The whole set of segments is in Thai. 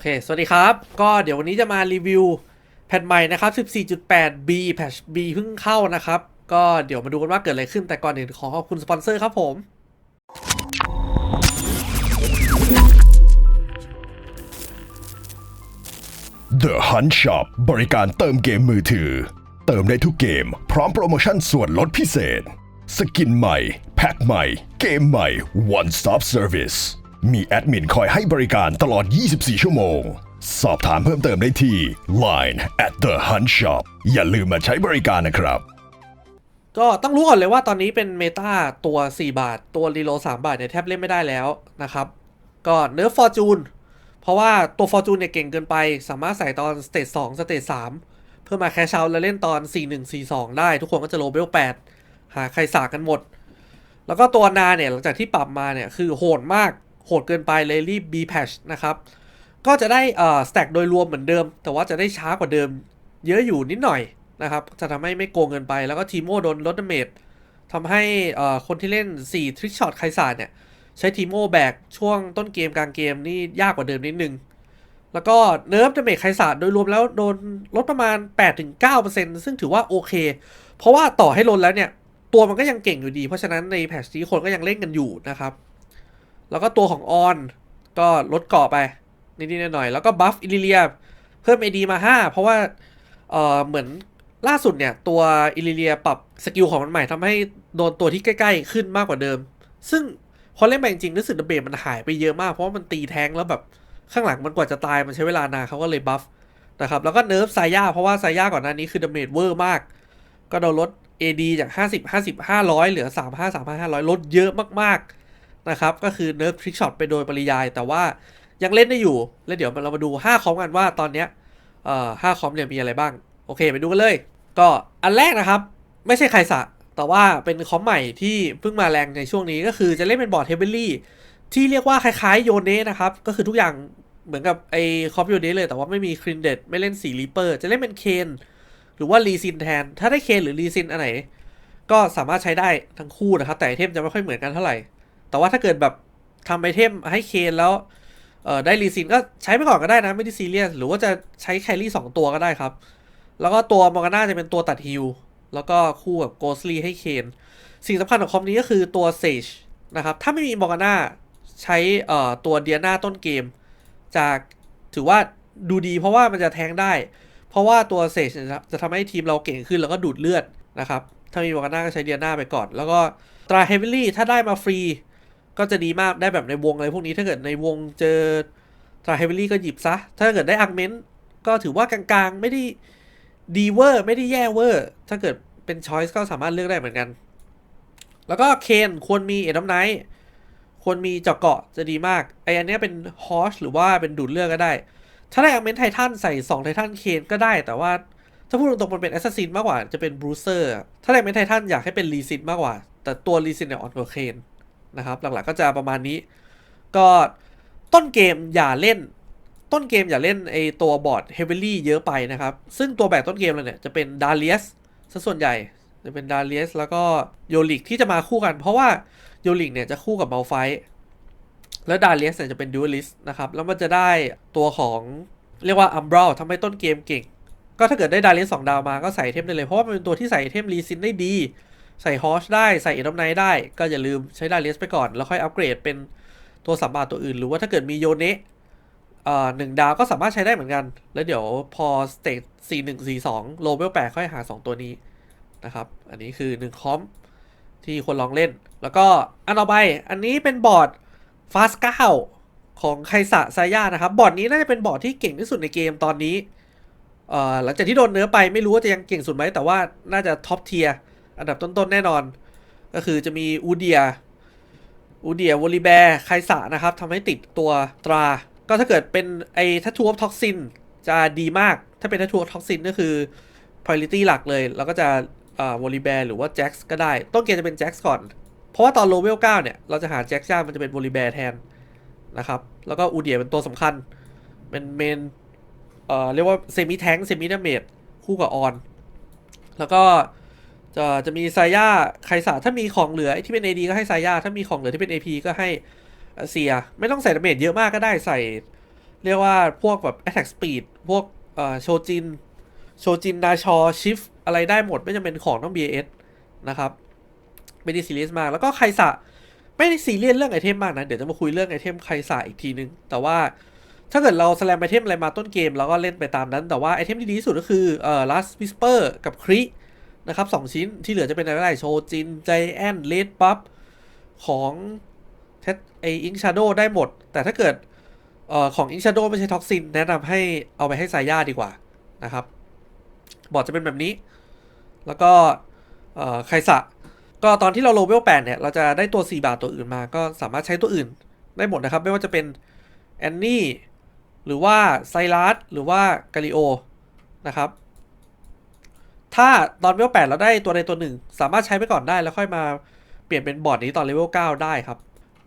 เค สวัสดีครับ ก็เดี๋ยววันนี้จะมารีวิวแพทใหม่นะครับ 14.8B แพท B เพิ่งเข้านะครับ ก็เดี๋ยวมาดูกันว่าเกิดอะไรขึ้นแต่ก่อนอื่นขอขอบคุณสปอนเซอร์ครับผม The Hunt Shop บริการเติมเกมมือถือ เติมได้ทุกเกม พร้อมโปรโมชั่นส่วนลดพิเศษ สกินใหม่ แพ็คใหม่ เกมใหม่ One Stop Service มีแอดมินคอยให้บริการตลอด 24 ชั่วโมง สอบถามเพิ่มเติมได้ที่ Line at The Hunt Shop อย่าลืมมาใช้บริการนะครับ ก็ต้องรู้ก่อนเลยว่าตอนนี้เป็นเมตาตัว 4 บาท ตัวรีโล 3 บาทเนี่ยแทบเล่นไม่ได้แล้วนะครับ ก็เนื้อฟอร์จูนเพราะว่าตัวฟอร์จูนเนี่ยเก่งเกินไป สามารถใส่ตอนสเตจ2สเตจ3เพื่อมาแคชเอาแล้วเล่นตอน 4 1 4 2 ได้ ทุกคนก็จะโลเบล8หาใครสากกันหมด แล้วก็ตัวนาเนี่ยหลังจากที่ปรับมาเนี่ยคือโหดมาก โหดเกินไปเลยรีบ B patch นะครับ ก็จะได้เอ่อสแต็กโดยรวมเหมือนเดิม แต่ว่าจะได้ช้ากว่าเดิม เยอะอยู่นิดหน่อยนะครับ จะทำให้ไม่โกงเกินไป แล้วก็ทีโมโดนลดดาเมจทำให้เอ่อคนที่เล่น 4 ทริกช็อตไคซาเนี่ยใช้ทีโมแบกช่วงต้นเกมกลางเกมนี่ยากกว่าเดิมนิดนึง แล้วก็เนิร์ฟดาเมจไคซาโดยรวมแล้วโดนลดประมาณ 8-9%ซึ่งถือว่าโอเค เพราะว่าต่อให้ลดแล้วเนี่ยตัวมันก็ยังเก่งอยู่ดี เพราะฉะนั้นในแพทชนี้คนก็ยังเล่นกันอยู่นะครับ แล้วก็ตัวของออนก็ลดเกาะไปนิดๆหน่อยๆแล้วก็บัฟอิลิเลียเพิ่ม AD มา 5 เพราะว่าเออเหมือนล่าสุดเนี่ย ตัวอิลิเลียปรับสกิลของมันใหม่ทำให้โดนตัวที่ใกล้ ๆ ขึ้นมากกว่าเดิม ซึ่งพอเล่นไปจริงๆรู้สึกดาเบจมันหายไปเยอะมาก เพราะว่ามันตีแทงแล้วแบบข้างหลังมันกว่าจะตายมันใช้เวลานานเขาก็เลยบัฟนะครับแล้วก็เนิร์ฟไซย่าเพราะว่าไซย่าก่อนหน้านี้คือดาเมจเวอร์มาก ก็โดนลด AD จาก 50 50 500 เหลือ 35 35 500 ลดเยอะมากๆ นะครับ ก็คือเนิร์ฟทริกช็อตไปโดยปริยาย แต่ว่ายังเล่นได้อยู่ แล้วเดี๋ยวเรามาดู 5 คอมกันว่าตอนเนี้ยเอ่อ5คอมเนี่ยมีอะไรบ้าง โอเค ไปดูกันเลย ก็อันแรกนะครับ ไม่ใช่ใครสะแต่ว่าเป็นคอมใหม่ที่เพิ่งมาแรงในช่วงนี้ก็คือจะเล่นเป็นบอร์ดเฮเบิลลี่ที่เรียกว่าคล้ายๆโยเนะนะครับ ก็คือทุกอย่างเหมือนกับไอ้คอมโยเนะเลยแต่ว่าไม่มีครินเดตไม่เล่นสีรีเปอร์จะเล่นเป็นเคนหรือว่ารีซินแทน ถ้าได้เคนหรือรีซินอันไหน ก็สามารถใช้ได้ทั้งคู่นะครับ แต่ไอเทมจะไม่ค่อยเหมือนกันเท่าไหร่ แต่ว่าถ้าเกิดแบบทำไอเทมให้เคนแล้วเออได้รีซินก็ใช้ไปก่อนก็ได้นะ ไม่ได้ซีเรียส หรือว่าจะใช้แครี่สองตัวก็ได้ครับ แล้วก็ตัวมอร์กาน่าจะเป็นตัวตัดฮิลแล้วก็คู่กับโกสลีให้เคนสิ่งสำคัญของคอมนี้ก็คือตัวเซจนะครับ ถ้าไม่มีมอร์กาน่าใช้เอ่อตัวเดียนาต้นเกมจะถือว่าดูดีเพราะว่ามันจะแทงได้ เพราะว่าตัวเซจจะทำให้ทีมเราเก่งขึ้นแล้วก็ดูดเลือดนะครับ ถ้ามีวากาน่าก็ใช้เดียนาไปก่อน แล้วก็ตราเฮฟวิลี่ถ้าได้มาฟรี ก็จะดีมากได้แบบในวงอะไรพวกนี้ถ้าเกิดในวงเจอตราเฮฟวิลี่ก็หยิบซะ ถ้าเกิดได้อักเมนต์ก็ถือว่ากลางๆ ไม่ได้ดีเวอร์ไม่ได้แย่เวอร์ ถ้าเกิดเป็นช้อยส์ก็สามารถเลือกได้เหมือนกัน แล้วก็เคนควรมีเอ็ดอมไนท์ควรมีเจาะเกาะจะดีมาก ไออันเนี้ยเป็นฮอชหรือว่าเป็นดูดเลือดก็ได้ ถ้าได้อักเมนไททันใส่2ไททันเคนก็ได้แต่ว่าถ้าพูดตรงๆมันเป็นแอสซัสซินมากกว่าจะเป็นบรูเซอร์ถ้าได้อักเมนไททันอยากให้เป็นรีซินมากกว่า แต่ตัวรีซินเนี่ยอ่อนกว่าเคน นะครับ หลักๆก็จะประมาณนี้ ก็ต้นเกมอย่าเล่น ต้นเกมอย่าเล่นไอตัวบอร์ดเฮเวลี่เยอะไปนะครับ ซึ่งตัวแบกต้นเกมเราเนี่ยจะเป็นดาเลียสซะส่วนใหญ่จะเป็นดาเลียสแล้วก็โยลิกที่จะมาคู่กัน เพราะว่าโยลิกเนี่ยจะคู่กับเบลไฟแล้วดาเลียสเนี่ยจะเป็นดูอลิสนะครับ แล้วมันจะได้ตัวของเรียกว่าอัมบร l ทำให้ต้นเกมเก่ง ก็ถ้าเกิดได้ดาเลียสสองดาวมาก็ใส่เทมได้เลย เพราะว่ามันเป็นตัวที่ใส่เทมรีซินได้ดี ใส่ฮอชได้ใส่เอ็ดอมไนได้ ก็อย่าลืมใช้ดาเลียสไปก่อน แล้วค่อยอัปเกรดเป็นตัวสัมบาทตัวอื่น หรือว่าถ้าเกิดมีโยเนะหนึ่งดาวก็สามารถใช้ได้เหมือนกัน แล้วเดี๋ยวพอสเตจสี่หนึ่งสี่สองโลเวลแปดค่อยหาสองตัวนี้นะครับ อันนี้คือหนึ่งคอมที่คนลองเล่น แล้วก็อันต่อไปอันนี้เป็นบอร์ดฟาสเก้าของไคสะซายานะครับ บอร์ดนี้น่าจะเป็นบอร์ดที่เก่งที่สุดในเกมตอนนี้หลังจากที่โดนเนื้อไปไม่รู้ว่าจะยังเก่งสุดไหมแต่ว่าน่าจะท็อปเทียร์ อันดับต้นๆแน่นอน ก็คือจะมีอูเดียอูเดียวอลิแบร์ไคสะนะครับทำให้ติดตัวตรา ก็ถ้าเกิดเป็นไอ้ทัตทูออฟท็อกซินจะดีมาก ถ้าเป็นทัตทูออฟท็อกซินก็คือ priority หลักเลย แล้วก็จะอ่าวอลิแบร์หรือว่าแจ็คก็ได้ ต้นเกมจะเป็นแจ็คก่อน เพราะว่าตอนโลเวล9เนี่ย เราจะหาแจ็คจ้ามันจะเป็นโวลิแบร์แทนนะครับ แล้วก็อูเดียเป็นตัวสำคัญ เป็นเมนเอ่อเรียกว่าเซมิแทงเซมิดาเมจคู่กับออน แล้วก็ จะจะมีไซย่าไคสาถ้ามีของเหลือที่เป็น AD ก็ให้ไซย่าถ้ามีของเหลือที่เป็น AP ก็ให้เอ่อเซีย ไม่ต้องใส่ดาเมจเยอะมากก็ได้ใส่ เรียกว่าพวกแบบ attack speed พวกเอ่อโชจิน โชจินนาชอชิฟอะไรได้หมดไม่จำเป็นของต้อง BS นะครับ ไม่ได้ซีเรียสมาก แล้วก็ไคสะไม่ได้ซีเรียสเรื่องไอเทมมากนะ เดี๋ยวจะมาคุยเรื่องไอเทมไคสะอีกทีนึง แต่ว่าถ้าเกิดเราสแลมไอเทมอะไรมาต้นเกมเราก็เล่นไปตามนั้น แต่ว่าไอเทมที่ดีที่สุดก็คือเอ่อ last whisper กับคริ นะครับสองชิ้นที่เหลือจะเป็นอะไรได้โชจินใจแอนเลดปั๊บของเทสไออิงชาโดได้หมด แต่ถ้าเกิดออของอิงชาโดไม่ใช่ท็อกซิน แนะนำให้เอาไปให้ไซย่าดีกว่านะครับ บอร์ดจะเป็นแบบนี้ แล้วก็ไคสะก็ตอนที่เราโลเวล8เนี่ย เราจะได้ตัว 4 บาทตัวอื่นมา ก็สามารถใช้ตัวอื่นได้หมดนะครับ ไม่ว่าจะเป็นแอนนี่หรือว่าไซรัสหรือว่ากาลิโอนะครับ ถ้าตอนเลเวล8เราได้ตัวใดตัวหนึ่ง สามารถใช้ไปก่อนได้แล้วค่อยมาเปลี่ยนเป็นบอร์ดนี้ตอนเลเวล9ได้ครับ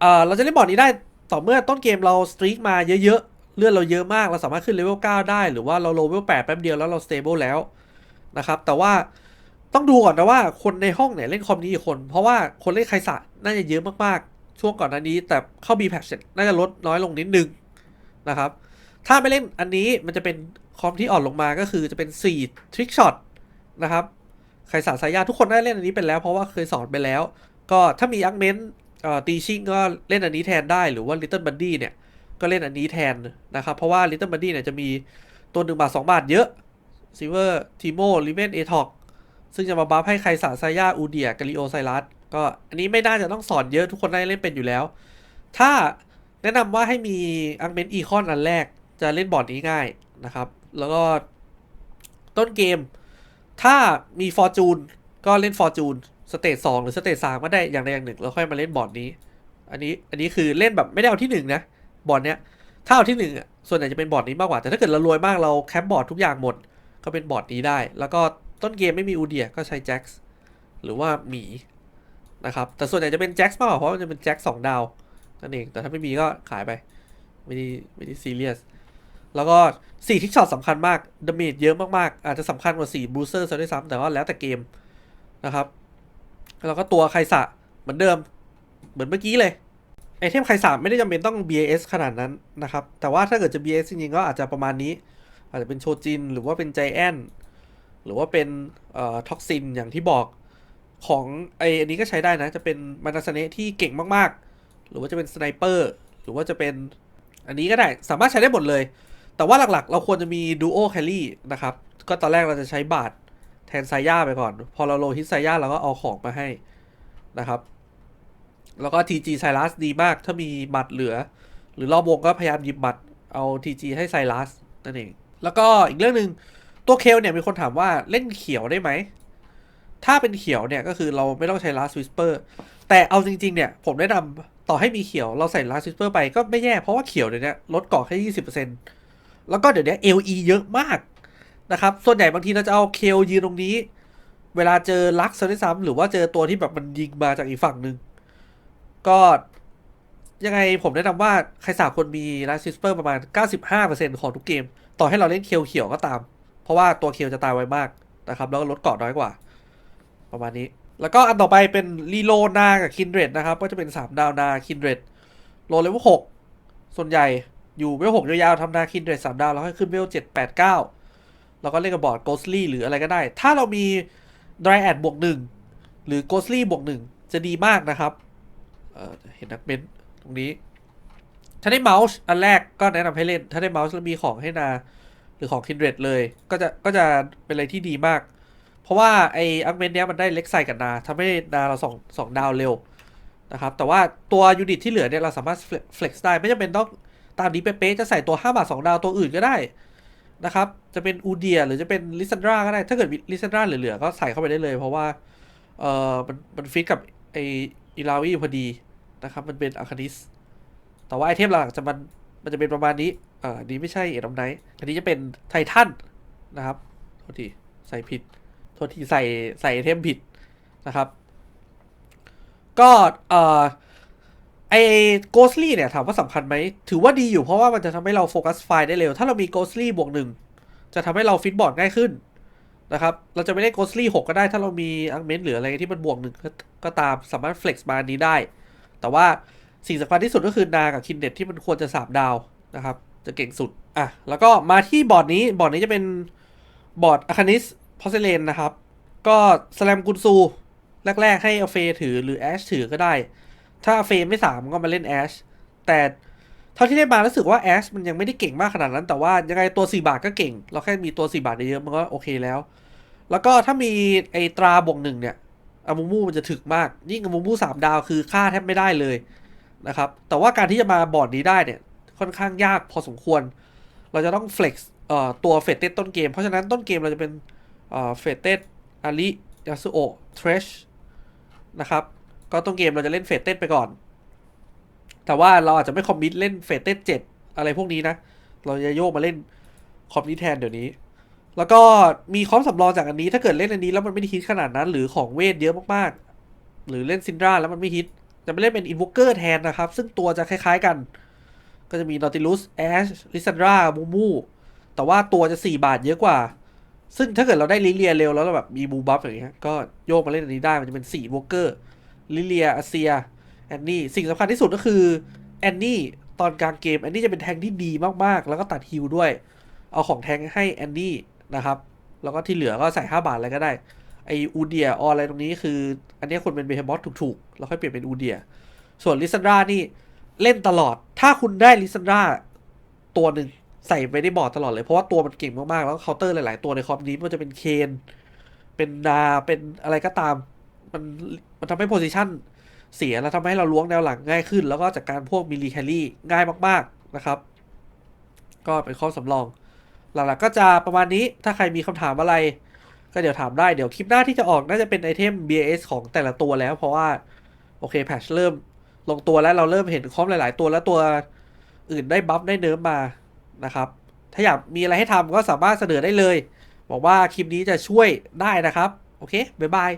เอ่อเราจะเล่นบอร์ดนี้ได้ต่อเมื่อต้นเกมเราสตรีกมาเยอะๆ เลือนเราเยอะมากเราสามารถขึ้นเลเวล9ได้หรือว่าเราโลเวล8แป๊บเดียวแล้วเราสเตเบิลแล้วนะครับแต่ว่าต้องดูก่อนนะว่าคนในห้องเนี่ยเล่นคอมนี้กี่คน เพราะว่าคนเล่นไคสะน่าจะเยอะมากๆ ช่วงก่อนหน้านี้ แต่เข้า B ีแพเสร็จน่าจะลดน้อยลงนิดนึงนะครับ ถ้าไม่เล่นอันนี้มันจะเป็นคอมที่อ่อนลงมาก็คือจะเป็น 4 ทริกช็อต นะครับไคสะสายาทุกคนได้เล่นอันนี้เป็นแล้วเพราะว่าเคยสอนไปแล้ว ก็ถ้ามีอักเมนตีชิงก็เล่นอันนี้แทนได้หรือว่า Little Buddy เนี่ย ก็เล่นอันนี้แทนนะครับ เพราะว่า Little Buddy เนี่ยจะมีตัวหนึ่งบาท 2 บาทเยอะ Silver Timo l i v e n a t o c ซึ่งจะมาบัฟให้ใครสาซายาอูเดียกาลิโอไซรัสก็อันนี้ไม่น่าจะต้องสอนเยอะทุกคนได้เล่นเป็นอยู่แล้ว ถ้าแนะนำว่าให้มีอังเมนอีคอนอันแรกจะเล่นบอร์ดนี้ง่ายนะครับ แล้วก็ต้นเกม ถ้ามีฟอร์จูนก็เล่นฟอร์จูนสเตจสองหรือสเตจสามก็ได้อย่างใดอย่างหนึ่งแล้วค่อยมาเล่นบอร์ดนี้ อันนี้อันนี้คือเล่นแบบไม่ได้เอาที่หนึ่งนะบอร์ดเนี้ยถ้าเอาที่หนึ่งส่วนใหญ่จะเป็นบอร์ดนี้มากกว่าแต่ถ้าเกิดเรารวยมากเราแคปบอร์ดทุกอย่างหมดก็เป็นบอร์ดนี้ได้ แล้วก็ต้นเกมไม่มีอูเดียก็ใช้แจ็คส์หรือว่าหมีนะครับแต่ส่วนใหญ่จะเป็นแจ็คส์มากกว่าเพราะมันจะเป็นแจ็คสองดาวนั่นเองแต่ถ้าไม่มีก็ขายไปไม่ได้ไม่ได้ซีเรียส แล้วก็4ทิกช็อตสำคัญมากดาเมจเยอะมากๆ อาจจะสำคัญกว่า4บรูเซอร์ซะด้วยซ้ำแต่ว่าแล้วแต่เกมนะครับ แล้วก็ตัวไคสะเหมือนเดิม เหมือนเมื่อกี้เลยไอเทมไคสามไม่ได้จำเป็นต้อง BAS ขนาดนั้นนะครับ แต่ว่าถ้าเกิดจะ BAS จริงๆ ก็อาจจะประมาณนี้ อาจจะเป็นโชจิน หรือว่าเป็นใจแอนหรือว่าเป็นเอ่อท็อกซินอย่างที่บอกของไออันนี้ก็ใช้ได้นะ จะเป็นมานาสเนะที่เก่งมากๆ หรือว่าจะเป็นสไนเปอร์หรือว่าจะเป็นอันนี้ก็ได้สามารถใช้ได้หมดเลย แต่ว่าหลักๆ เราควรจะมีดูโอแคลรี่นะครับ ก็ตอนแรกเราจะใช้บาทแทนไซย่าไปก่อน พอเราโลฮิตไซย่าเราก็เอาของมาให้นะครับ แล้วก็ TG ไซรัสดีมาก ถ้ามีบัตรเหลือ หรือรอบวงก็พยายามหยิบบัตรเอา TG ให้ไซรัสนั่นเอง แล้วก็อีกเรื่องหนึ่งตัวเคลเนี่ยมีคนถามว่าเล่นเขียวได้ไหม ถ้าเป็นเขียวเนี่ยก็คือเราไม่ต้องใช้ Last Whisper แต่เอาจริง ๆ เนี่ยผมแนะนำต่อให้มีเขียวเราใส่ Last Whisper ไปก็ไม่แย่เพราะว่าเขียวเดี๋ยวนี้ลดเกาะแค่20% แล้วก็เดี๋ยวนี้ LE เยอะมากนะครับ ส่วนใหญ่บางทีเราจะเอาเคลยืนตรงนี้ เวลาเจอลักซ์ด้วยซ้ำหรือว่าเจอตัวที่แบบมันยิงมาจากอีกฝั่งหนึ่งก็ยังไงผมแนะนำว่าใครสามคนมี Last Whisper ประมาณ 95%ของทุกเกม ต่อให้เราเล่นเคลเขียวก็ตาม เพราะว่าตัวเคลจะตายไวมากนะครับแล้วลดเกาะน้อยกว่า ประมาณนี้ แล้วก็อันต่อไปเป็นรีโลนากับคินเดรดนะครับ ก็จะเป็น 3 ดาวนาคินเดรดโลเลเวล6ส่วนใหญ่ อยู่เวล6ยาวๆทำนาคินเดรด3ดาวแล้วค่อยขึ้นเวล7 8 9แล้วก็เล่นกับบอร์ดโกสลี่หรืออะไรก็ได้ ถ้าเรามีดร y แอดบวก1หรือโกสลี่บวก1จะดีมากนะครับเเห็นนักเบนตรงนี้ ถ้าได้เมาส์อันแรกก็แนะนำให้เล่น ถ้าได้เมาส์แล้วมีของให้นา หรือของคินเดรดเลย ก็จะก็จะเป็นอะไรที่ดีมาก เพราะว่าไออังเมนเนี้ยมันได้เล็กไซกับนาทำให้นาเราสองสองดาวเร็วนะครับ แต่ว่าตัวยูนิตที่เหลือเนี่ยเราสามารถเฟล็กซ์ได้ไม่จำเป็นต้อง ตามนี้เป๊ะๆจะใส่ตัว 5 บาท 2 ดาวตัวอื่นก็ได้นะครับ จะเป็นอูเดียหรือจะเป็นลิซันดราก็ได้ ถ้าเกิดลิซันดราเหลือๆ ก็ใส่เข้าไปได้เลย เพราะว่าเออมันมันฟิตกับไออิลาวีพอดีนะครับ มันเป็นอาคานิส แต่ว่าไอเทมหลักจะมันมันจะเป็นประมาณนี้อ่ออันนี้ไม่ใช่เอ็ดอมไนท์อันนี้จะเป็นไททันนะครับโทษทีใส่ผิดโทษทีใส่ใส่ไอเทมผิดนะครับ ก็เอ่อ ไอโกสลี่เนี่ยถามว่าสำคัญไหม ถือว่าดีอยู่เพราะว่ามันจะทำให้เราโฟกัสไฟล์ได้เร็ว ถ้าเรามีโกสลี่บวกหนึ่งจะทำให้เราฟิตบอร์ดง่ายขึ้นนะครับ เราจะไม่ได้โกสลี่หกก็ได้ ถ้าเรามีอังเมนหรืออะไรที่มันบวกหนึ่งก็ตามสามารถเฟล็กซ์มาอันนี้ได้ แต่ว่าสิ่งสำคัญที่สุดก็คือนากับคินเน็ตที่มันควรจะสามดาวนะครับ จะเก่งสุด อะ แล้วก็มาที่บอร์ดนี้ บอร์ดนี้จะเป็นบอร์ดอาคานิสพอสเลนนะครับ ก็สแลมกุนซู แรก ๆ ให้อเฟถือหรือแอชถือก็ได้ ถ้าเฟไม่สามก็มาเล่นแอชแต่เท่าที่ได้มารู้สึกว่าแอชมันยังไม่ได้เก่งมากขนาดนั้น แต่ว่ายังไงตัว4บาทก็เก่ง เราแค่มีตัว4บาทเยอะมันก็โอเคแล้ว แล้วก็ถ้ามีไอตราบวกหนึ่งเนี่ยอามูมูมันจะถึกมาก ยิ่งอามูมูสามดาวคือค่าแทบไม่ได้เลยนะครับ แต่ว่าการที่จะมาบอร์ดนี้ได้เนี่ยค่อนข้างยากพอสมควร เราจะต้อง flex เอ่อตัวเฟตเต็ต้นเกม เพราะฉะนั้นต้นเกมเราจะเป็นเฟตเต็อาริยาสุโอเทรชนะครับ ก็ต้นเกมเราจะเล่นเฟตเต็ไปก่อน แต่ว่าเราอาจจะไม่คอมมิตเล่นเฟตเต็เจ็ดอะไรพวกนี้นะ เราจะโยกมาเล่นคอมมิตแทนเดี๋ยวนี้ แล้วก็มีคอมสำรองจากอันนี้ถ้าเกิดเล่นอันนี้แล้วมันไม่ได้ฮิตขนาดนั้น หรือของเวทเยอะมากๆ หรือเล่นซินดราแล้วมันไม่ฮิตจะไปเล่นเป็นอินว o เกอร์แทนนะครับ ซึ่งตัวจะคล้ายๆกัน ก็จะมี Nautilus Ash Lissandra มูมูแต่ว่าตัวจะ 4 บาทเยอะกว่า ซึ่งถ้าเกิดเราได้ลิเลียเร็วแล้วเราแบบมีบูบัฟอย่างเงี้ยก็โยกมาเล่นอันนี้ได้มันจะเป็น4ว l เกอร์ ลิเลียอาเซียแอนนี่สิ่งสำคัญที่สุดก็คือแอนนี่ตอนกลางเกมแอนนี่จะเป็นแทงที่ดีมากๆ แล้วก็ตัดฮิลด้วย เอาของแทงให้แอนนี่นะครับ แล้วก็ที่เหลือก็ใส่ 5 บาทอะไรก็ได้ ไออูเดียอออะไรตรงนี้คือ อันนี้คนเป็นเบฮมอสถูกๆ แล้วค่อยเปลี่ยนเป็นอูเดีย ส่วนลิซันดรานี่เล่นตลอด ถ้าคุณได้ลิซันดราตัวหนึ่งใส่ไปในบอร์ดตลอดเลย เพราะว่าตัวมันเก่งมากๆ แล้วก็เคาน์เตอร์หลายๆ ตัวในคอมนี้มันจะเป็นเคน เป็นดาเป็นอะไรก็ตาม มันมันทำให้โพซิชันเสียแล้วทำให้เราล้วงแนวหลังง่ายขึ้น แล้วก็จากการพวกมิลลีแคลรี่ง่ายมาก ๆนะครับ ก็เป็นข้อสำรอง หลักๆก็จะประมาณนี้ถ้าใครมีคำถามอะไร ก็เดี๋ยวถามได้เดี๋ยวคลิปหน้าที่จะออกน่าจะเป็นไอเทม BAS ของแต่ละตัวแล้ว เพราะว่า โอเคแพทชเริ่มลงตัวแล้วเราเริ่มเห็นคอมหลาย ๆ ตัวแล้วตัวอื่นได้บัฟได้เนิร์ฟมานะครับ ถ้าอยากมีอะไรให้ทำก็สามารถเสนอได้เลยบอกว่าคลิปนี้จะช่วยได้นะครับ โอเค บ๊ายบาย